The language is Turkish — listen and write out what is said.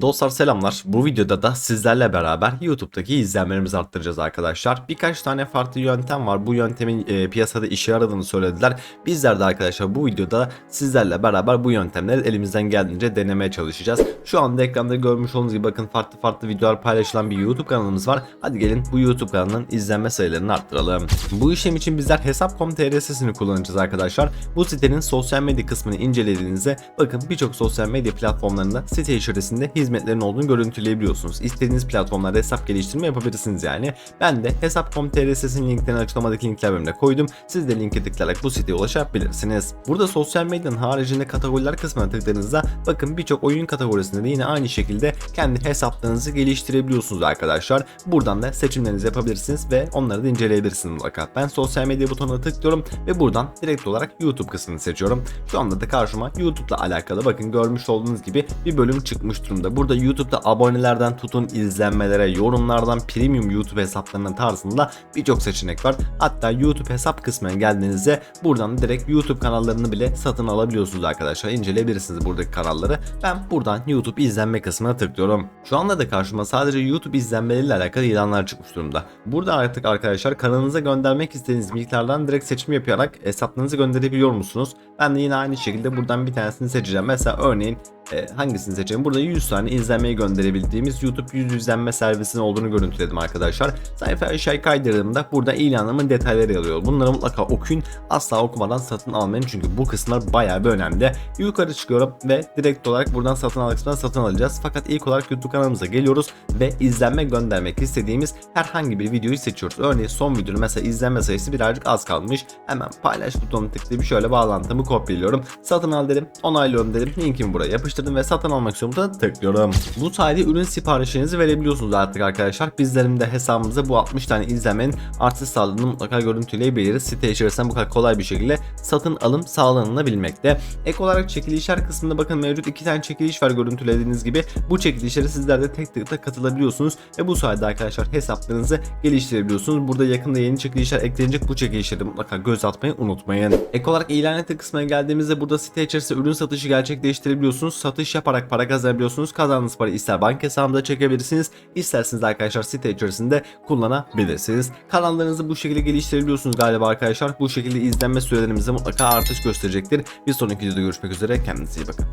Dostlar selamlar. Bu videoda da sizlerle beraber YouTube'daki izlenmelerimizi arttıracağız arkadaşlar. Birkaç tane farklı yöntem var. Bu yöntemin e, piyasada işe yaradığını söylediler. Bizler de arkadaşlar bu videoda sizlerle beraber bu yöntemleri elimizden geldiğince denemeye çalışacağız. Şu anda ekranda görmüş olduğunuz gibi bakın farklı farklı videolar paylaşılan bir YouTube kanalımız var. Hadi gelin bu YouTube kanalının izlenme sayılarını arttıralım. Bu işlem için bizler hesap.com.tr sitesini kullanacağız arkadaşlar. Bu sitenin sosyal medya kısmını incelediğinizde bakın birçok sosyal medya platformlarında site içerisinde hizmetlerin olduğunu görüntüleyebiliyorsunuz. İstediğiniz platformlarda hesap geliştirme yapabilirsiniz yani. Ben de hesap.com.tr sitesinin linklerini açıklamadaki linkler bölümüne koydum. Siz de linke tıklayarak bu siteye ulaşabilirsiniz. Burada sosyal medyanın haricinde kategoriler kısmına tıkladığınızda bakın birçok oyun kategorisinde de yine aynı şekilde kendi hesaplarınızı geliştirebiliyorsunuz arkadaşlar. Buradan da seçimlerinizi yapabilirsiniz ve onları da inceleyebilirsiniz mutlaka. Ben sosyal medya butonuna tıklıyorum ve buradan direkt olarak YouTube kısmını seçiyorum. Şu anda da karşıma YouTube'la alakalı bakın görmüş olduğunuz gibi bir bölüm çıkmış durumda. Burada YouTube'da abonelerden tutun izlenmelere, yorumlardan premium YouTube hesaplarının tarzında birçok seçenek var. Hatta YouTube hesap kısmına geldiğinizde buradan direkt YouTube kanallarını bile satın alabiliyorsunuz arkadaşlar. İnceleyebilirsiniz buradaki kanalları. Ben buradan YouTube izlenme kısmına tıklıyorum. Şu anda da karşıma sadece YouTube izlenmeleriyle alakalı ilanlar çıkmış durumda. Burada artık arkadaşlar kanalınıza göndermek istediğiniz miktardan direkt seçim yaparak hesaplarınızı gönderebiliyor musunuz? Ben de yine aynı şekilde buradan bir tanesini seçeceğim. Mesela örneğin e, hangisini seçelim? Burada 100 tane izlenmeyi gönderebildiğimiz YouTube 100 izlenme servisinin olduğunu görüntüledim arkadaşlar. Sayfa aşağı kaydırdığımda burada ilanımın detayları yer alıyor. Bunları mutlaka okuyun. Asla okumadan satın almayın çünkü bu kısımlar bayağı bir önemli. Yukarı çıkıyorum ve direkt olarak buradan satın al satın alacağız. Fakat ilk olarak YouTube kanalımıza geliyoruz ve izlenme göndermek istediğimiz herhangi bir videoyu seçiyoruz. Örneğin son videonun mesela izlenme sayısı birazcık az kalmış. Hemen paylaş butonunu tıklayıp şöyle bağlantımı kopyalıyorum. Satın al dedim. Onaylıyorum dedim. Linkimi buraya yapıştırdım ve satın almak istiyorum da tıklıyorum. Bu sayede ürün siparişinizi verebiliyorsunuz artık arkadaşlar. Bizlerin de hesabımıza bu 60 tane izlenmenin artış sağladığını mutlaka görüntüleyebiliriz. Site içerisinde bu kadar kolay bir şekilde satın alım sağlanabilmekte. Ek olarak çekilişler kısmında bakın mevcut iki tane çekiliş var görüntülediğiniz gibi. Bu çekilişlere sizler de tek de katılabiliyorsunuz ve bu sayede arkadaşlar hesaplarınızı geliştirebiliyorsunuz. Burada yakında yeni çekilişler eklenecek. Bu çekilişleri mutlaka göz atmayı unutmayın. Ek olarak ilan kısmına geldiğimizde burada site içerisinde ürün satışı gerçekleştirebiliyorsunuz. Satış yaparak para kazanabiliyorsunuz. Kazandığınız parayı ister banka hesabınıza çekebilirsiniz. İsterseniz arkadaşlar site içerisinde kullanabilirsiniz. Kanallarınızı bu şekilde geliştirebiliyorsunuz galiba arkadaşlar. Bu şekilde izlenme sürelerimize mutlaka artış gösterecektir. Bir sonraki videoda görüşmek üzere. Kendinize iyi bakın.